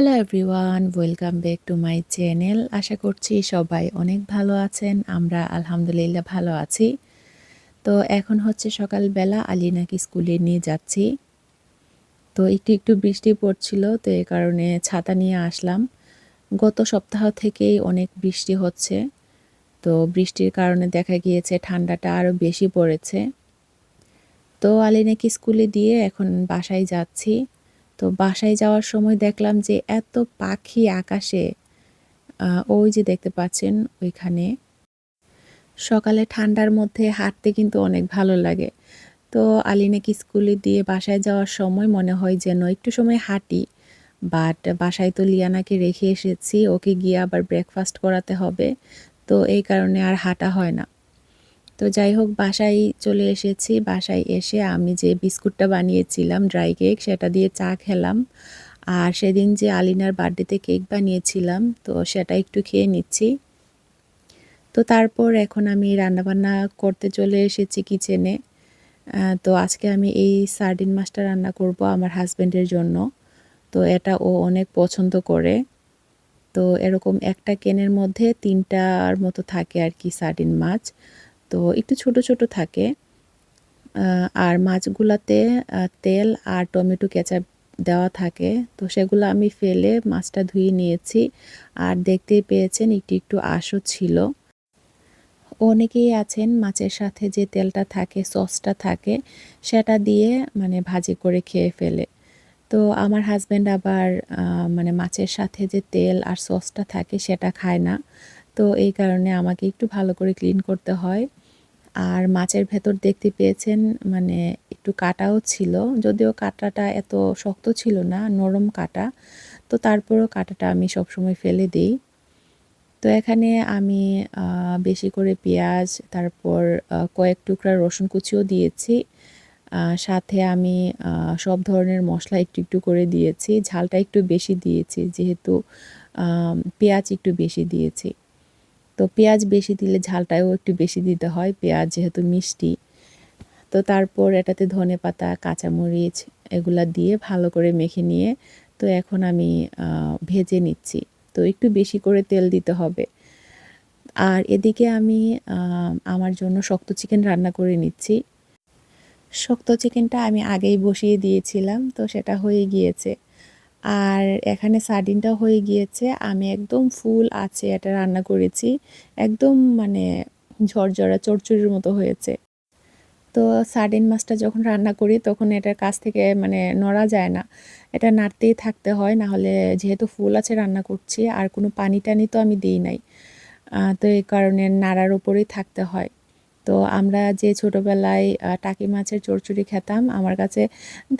Hello everyone welcome back to my channel আশা করছি সবাই অনেক ভালো আছেন, আমরা আলহামদুলিল্লাহ ভালো আছি। তো এখন হচ্ছে সকালবেলা আলিনাকে স্কুলে নিয়ে যাচ্ছি। তো একটু একটু বৃষ্টি পড়ছিল, তো এই কারণে ছাতা নিয়ে আসলাম। গত সপ্তাহ থেকেই অনেক বৃষ্টি হচ্ছে, তো বৃষ্টির কারণে দেখা গিয়েছে ঠান্ডাটা আরও বেশি পড়েছে। তো আলিনাকে স্কুলে দিয়ে এখন বাসায় যাচ্ছি। তো বাসায় যাওয়ার সময় দেখলাম যে এত পাখি আকাশে ওই যে দেখতে পাচ্ছেন ওইখানে। সকালে ঠান্ডার মধ্যে হাঁটতে কিন্তু অনেক ভালো লাগে। তো আলিনাকে স্কুলে দিয়ে বাসায় যাওয়ার সময় মনে হয় যেন একটু সময় হাঁটি, বাট বাসায় তো লিয়ানাকে রেখে এসেছি, ওকে গিয়ে আবার ব্রেকফাস্ট করাতে হবে। তো এই কারণে আর হাঁটা হয় না। তো যাই হোক বাসায় চলে এসেছি। বাসায় এসে আমি যে বিস্কুটটা বানিয়েছিলাম ড্রাই কেক সেটা দিয়ে চা খেলাম। আর সেদিন যে আলিনার বার্থডেতে কেক বানিয়েছিলাম, তো সেটা একটু খেয়ে নিচ্ছি। তো তারপর এখন আমি রান্নাবান্না করতে চলে এসেছি কিচেনে তো আজকে আমি এই সার্ডিন মাছটা রান্না করব আমার হাজব্যান্ডের জন্য। তো এটা ও অনেক পছন্দ করে। তো এরকম একটা কেনের মধ্যে তিনটার মতো থাকে আর কি সার্ডিন মাছ তো একটু ছোট ছোট থাকে। আর মাছগুলাতে তেল আর টমেটো, কেচাপ দেওয়া থাকে। তো সেগুলো আমি ফেলে মাছটা ধুয়ে নিয়েছি। আর দেখতেই পেয়েছেন একটু একটু আশও ছিল। অনেকেই আছেন মাছের সাথে যে তেলটা থাকে, সসটা থাকে, সেটা দিয়ে মানে ভাজি করে খেয়ে ফেলে। তো আমার হাজব্যান্ড আবার মানে মাছের সাথে যে তেল আর সসটা থাকে, সেটা খায় না। তো এই কারণে আমাকে একটু ভালো করে ক্লিন করতে হয়। আর মাছের ভেতর দেখতে পেয়েছেন মানে একটু কাটাও ছিল, যদিও কাটাটা এত শক্ত ছিল না, নরম কাটা। তো তারপরেও কাটাটা আমি সবসময় ফেলে দিই। তো এখানে আমি বেশি করে পেঁয়াজ, তারপর কয়েক টুকরা রসুন কুচিও দিয়েছি। সাথে আমি সব ধরনের মশলা একটু একটু করে দিয়েছি। ঝালটা একটু বেশি দিয়েছি, যেহেতু পেঁয়াজ একটু বেশি দিয়েছি। তো পেঁয়াজ বেশি দিলে ঝালটাও একটু বেশি দিতে হয়, পেঁয়াজ যেহেতু মিষ্টি। তো তারপর এটাতে ধনে পাতা, কাঁচামরিচ এগুলা দিয়ে ভালো করে মেখে নিয়ে, তো এখন আমি ভেজে নিচ্ছি। তো একটু বেশি করে তেল দিতে হবে। আর এদিকে আমি আমার জন্য শক্ত চিকেন রান্না করে নিচ্ছি। শক্ত চিকেনটা আমি আগেই বসিয়ে দিয়েছিলাম, তো সেটা হয়ে গিয়েছে। আর এখানে সার্ডিনটাও হয়ে গিয়েছে। আমি একদম ফুল আছে এটা রান্না করেছি। একদম মানে ঝরঝরা চরচুরির মতো হয়েছে। তো সার্ডিন মাছটা যখন রান্না করি তখন এটার কাছ থেকে মানে নড়া যায় না। এটা নাড়তেই থাকতে হয় না হলে যেহেতু ফুল আছে রান্না করছি, আর কোনো পানি টানি তো আমি দিই নাই। তো এই কারণে নাড়ার উপরেই থাকতে হয়। তো আমরা যে ছোটোবেলায় টাকি মাছের চড়চড়ি খেতাম, আমার কাছে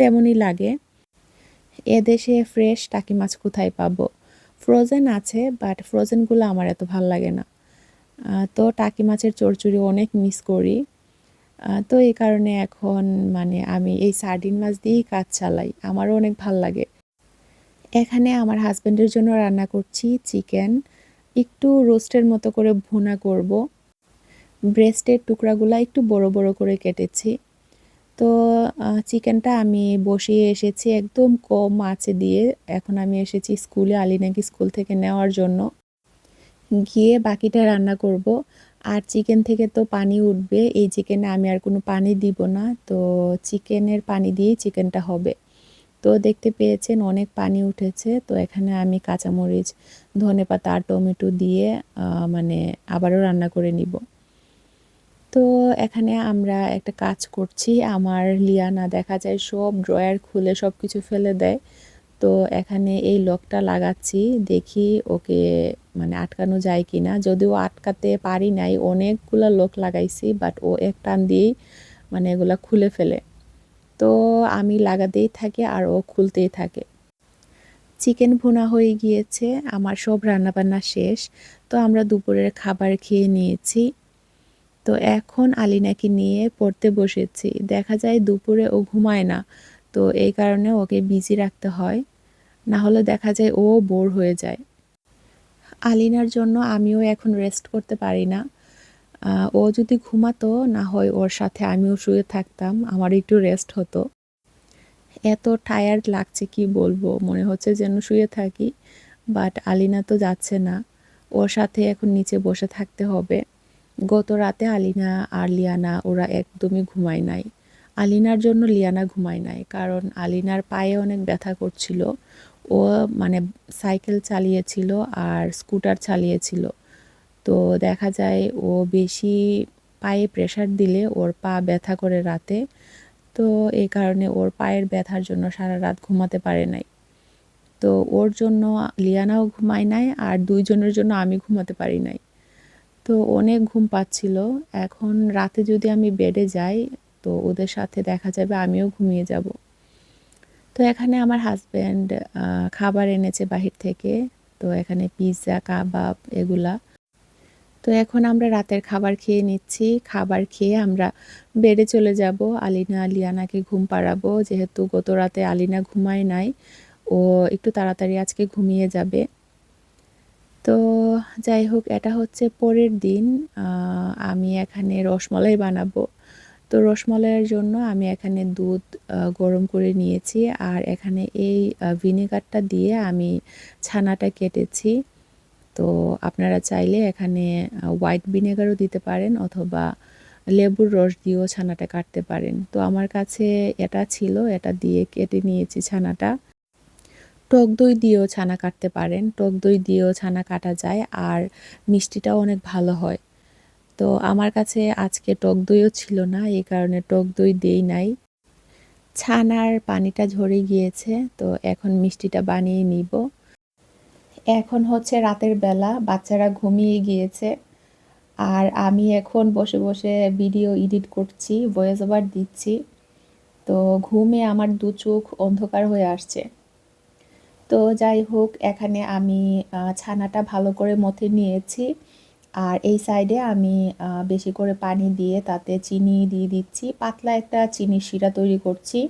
তেমনই লাগে। এদেশে ফ্রেশ টাকি মাছ কোথায় পাবো? ফ্রোজেন আছে বাট ফ্রোজেনগুলো আমার এত ভালো লাগে না। তো টাকি মাছের চড়চড়ি অনেক মিস করি। তো এই কারণে এখন মানে আমি এই সার্ডিন মাছ দিয়েই কাজ চালাই। আমারও অনেক ভালো লাগে। এখানে আমার হাজব্যান্ডের জন্য রান্না করছি চিকেন একটু রোস্টের মতো করে ভুনা করব। ব্রেস্টের টুকরাগুলো একটু বড় বড় করে কেটেছি। তো চিকেনটা আমি বসিয়ে এসেছি একদম কম আঁচে দিয়ে। এখন আমি এসেছি স্কুলে আলিনাকি স্কুল থেকে নেওয়ার জন্য। গিয়ে বাকিটা রান্না করব। আর চিকেন থেকে তো পানি উঠবে, এই চিকেনে আমি আর কোনো পানি দিব না। তো চিকেনের পানি দিয়েই চিকেনটা হবে। তো দেখতে পেয়েছেন অনেক পানি উঠেছে। তো এখানে আমি কাঁচামরিচ ধনে পাতা আর টমেটো দিয়ে মানে আবারও রান্না করে নিব। তো এখানে আমরা একটা কাজ করছি। আমার লিয়ানা দেখা যায় সব ড্রয়ার খুলে সব কিছু ফেলে দেয়। তো এখানে এই লকটা লাগাচ্ছি, দেখি ওকে মানে আটকানো যায় কি না যদিও আটকাতে পারি নাই, অনেকগুলো লক লাগাইছি বাট ও এক টান দিয়েই মানে এগুলো খুলে ফেলে। তো আমি লাগাতেই থাকি আর ও খুলতেই থাকে। চিকেন ভুনা হয়ে গিয়েছে, আমার সব রান্নাবান্না শেষ। তো আমরা দুপুরের খাবার খেয়ে নিয়েছি। তো এখন আলিনাকে নিয়ে পড়তে বসেছি। দেখা যায় দুপুরে ও ঘুমায় না, তো এই কারণে ওকে বিজি রাখতে হয়। না হলে দেখা যায় ও বোর হয়ে যায়। আলিনার জন্য আমিও এখন রেস্ট করতে পারি না। ও যদি ঘুমাতো, না হয় ওর সাথে আমিও শুয়ে থাকতাম আমার একটু রেস্ট হতো। এত টায়ার্ড লাগছে কি বলব? মনে হচ্ছে যেন শুয়ে থাকি বাট আলিনা তো যাচ্ছে না। ওর সাথে এখন নিচে বসে থাকতে হবে। গত রাতে আলিনা আর লিয়ানা, ওরা একদমই ঘুমায় নাই। আলিনার জন্য লিয়ানা ঘুমায় নাই, কারণ আলিনার পায়ে অনেক ব্যথা করছিল। ও মানে সাইকেল চালিয়েছিল আর স্কুটার চালিয়েছিল। তো দেখা যায় ও বেশি পায়ে প্রেশার দিলে ওর পা ব্যথা করে রাতে। তো এই কারণে ওর পায়ের ব্যথার জন্য সারা রাত ঘুমাতে পারে নাই। তো ওর জন্য লিয়ানাও ঘুমায় নাই আর দুইজনের জন্য আমি ঘুমাতে পারি নাই। তো অনেক ঘুম পাচ্ছিল। এখন রাতে যদি আমি বেডে যাই, তো ওদের সাথে দেখা যাবে আমিও ঘুমিয়ে যাব। তো এখানে আমার হাজব্যান্ড খাবার এনেছে বাহির থেকে। তো এখানে পিৎজা কাবাব এগুলা। তো এখন আমরা রাতের খাবার খেয়ে নিচ্ছি। খাবার খেয়ে আমরা বেডে চলে যাব। আলিনা, লিয়ানাকে ঘুম পাড়াবো। যেহেতু গত রাতে আলিনা ঘুমায় নাই, ও একটু তাড়াতাড়ি আজকে ঘুমিয়ে যাবে। তো যাই হোক, এটা হচ্ছে পরের দিন। আমি এখানে রসমলাই বানাবো। তো রসমলাইয়ের জন্য আমি এখানে দুধ গরম করে নিয়েছি। আর এখানে এই ভিনেগারটা দিয়ে আমি ছানাটা কেটেছি। তো আপনারা চাইলে এখানে হোয়াইট ভিনেগারও দিতে পারেন অথবা লেবুর রস দিয়েও ছানাটা কাটতে পারেন। তো আমার কাছে এটা ছিল, এটা দিয়ে কেটে নিয়েছি ছানাটা। টক দই দিয়েও ছানা কাটতে পারেন। টক দই দিয়েও ছানা কাটা যায় আর মিষ্টিটাও অনেক ভালো হয়। তো আমার কাছে আজকে টক দইও ছিল না, এই কারণে টক দই দেই নাই। ছানার পানিটা ঝরে গিয়েছে, তো এখন মিষ্টিটা বানিয়ে নিব। এখন হচ্ছে রাতের বেলা, বাচ্চারা ঘুমিয়ে গিয়েছে আর আমি এখন বসে বসে ভিডিও এডিট করছি ভয়েস ওভার দিচ্ছি। তো ঘুমে আমার দু চোখ অন্ধকার হয়ে আসছে। তো যাই হোক, এখানে আমি ছানাটা ভালো করে মথে নিয়েছি। আর এই সাইডে আমি বেশি করে পানি দিয়ে তাতে চিনি দিয়ে দিচ্ছি। পাতলা একটা চিনি শিরা তৈরি করছি।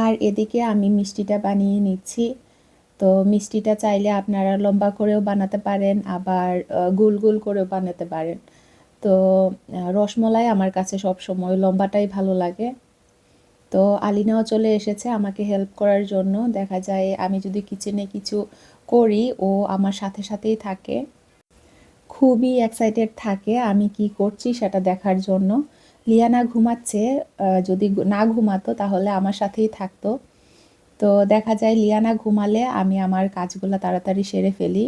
আর এদিকে আমি মিষ্টিটা বানিয়ে নিচ্ছি। তো মিষ্টিটা চাইলে আপনারা লম্বা করেও বানাতে পারেন, আবার গোল গোল করেও বানাতে পারেন। তো রসমলাই আমার কাছে সব সময় লম্বাটাই ভালো লাগে। তো আলিনাও চলে এসেছে আমাকে হেল্প করার জন্য। দেখা যায় আমি যদি কিচেনে কিছু করি, ও আমার সাথে সাথেই থাকে। খুবই এক্সাইটেড থাকে আমি কি করছি সেটা দেখার জন্য। লিয়ানা ঘুমাচ্ছে যদি না ঘুমাতো তাহলে আমার সাথেই থাকতো। তো দেখা যায় লিয়ানা ঘুমালে আমি আমার কাজগুলো তাড়াতাড়ি সেরে ফেলি।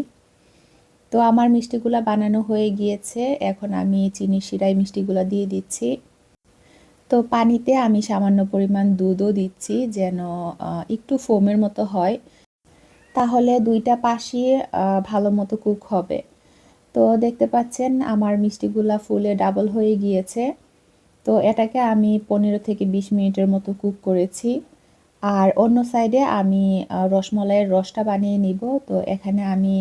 তো আমার মিষ্টিগুলো বানানো হয়ে গিয়েছে, এখন আমি চিনি শিরাই মিষ্টিগুলো দিয়ে দিচ্ছি। তো পানিতে আমি সামান্য পরিমাণ দুধও দিচ্ছি যেন একটু ফোমের মতো হয়। তাহলে দুইটা পাশি ভালো মতো কুক হবে। তো দেখতে পাচ্ছেন আমার মিষ্টিগুলা ফুলে ডাবল হয়ে গিয়েছে। তো এটাকে আমি পনেরো থেকে বিশ মিনিটের মতো কুক করেছি। আর অন্য সাইডে আমি রসমলাইয়ের রসটা বানিয়ে নিব। তো এখানে আমি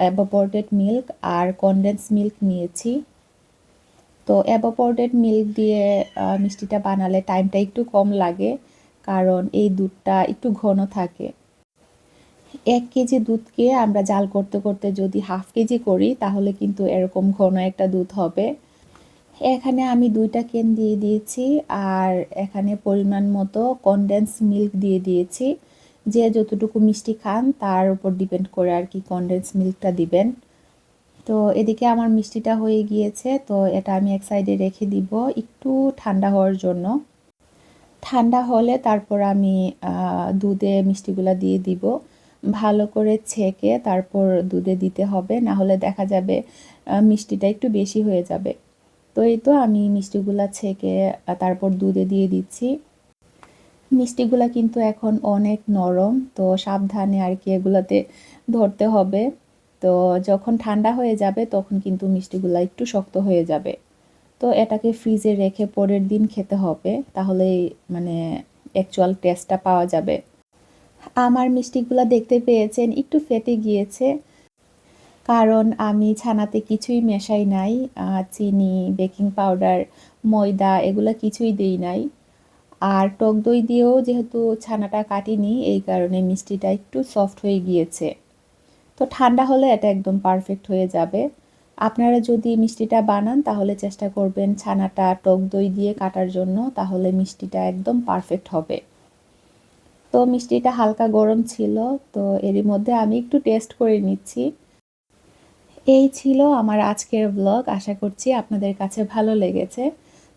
অ্যাবোপোর্টেড মিল্ক আর কনডেন্স মিল্ক নিয়েছি। তো অ্যাবোপোর্টেড মিল্ক দিয়ে মিষ্টিটা বানালে টাইমটা একটু কম লাগে, কারণ এই দুধটা একটু ঘন থাকে। এক কেজি দুধকে আমরা জাল করতে করতে যদি হাফ কেজি করি, তাহলে কিন্তু এরকম ঘন একটা দুধ হবে। এখানে আমি দুইটা কেন দিয়ে দিয়েছি, আর এখানে পরিমাণ মতো কনডেন্স মিল্ক দিয়ে দিয়েছি। যে যতটুকু মিষ্টি খান, তার উপর ডিপেন্ড করে আর কি কনডেন্স মিল্কটা দিবেন। তো এদিকে আমার মিষ্টিটা হয়ে গিয়েছে, তো এটা আমি এক সাইডে রেখে দিব একটু ঠান্ডা হওয়ার জন্য। ঠান্ডা হলে তারপর আমি দুধে মিষ্টিগুলা দিয়ে দিব। ভালো করে ছেঁকে তারপর দুধে দিতে হবে, না হলে দেখা যাবে মিষ্টিটা একটু বেশি হয়ে যাবে। তো এই তো আমি মিষ্টিগুলো ছেঁকে তারপর দুধে দিয়ে দিচ্ছি। মিষ্টিগুলা কিন্তু এখন অনেক নরম, তো সাবধানে আর কি এগুলাতে ধরতে হবে। তো যখন ঠান্ডা হয়ে যাবে, তখন কিন্তু মিষ্টিগুলা একটু শক্ত হয়ে যাবে। তো এটাকে ফ্রিজে রেখে পরের দিন খেতে হবে তাহলেই মানে অ্যাকচুয়াল টেস্টটা পাওয়া যাবে। আমার মিষ্টিগুলো দেখতে পেয়েছেন, একটু ফেটে গিয়েছে। কারণ আমি ছানাতে কিছুই মেশাই নাই চিনি, বেকিং পাউডার, ময়দা এগুলো কিছুই দেই নাই। আর টক দই দিয়েও যেহেতু ছানাটা কাটিনি, এই কারণে মিষ্টিটা একটু সফট হয়ে গিয়েছে। তো ঠান্ডা হলে এটা একদম পারফেক্ট হয়ে যাবে। আপনারা যদি মিষ্টিটা বানান, তাহলে চেষ্টা করবেন ছানাটা, টক দই দিয়ে কাটার জন্য, তাহলে মিষ্টিটা একদম পারফেক্ট হবে। তো মিষ্টিটা হালকা গরম ছিল, তো এরই মধ্যে আমি একটু টেস্ট করে নিচ্ছি। এই ছিল আমার আজকের ব্লগ আশা করছি আপনাদের কাছে ভালো লেগেছে।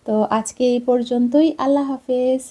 তো আজকে এই পর্যন্তই, আল্লাহ হাফেজ।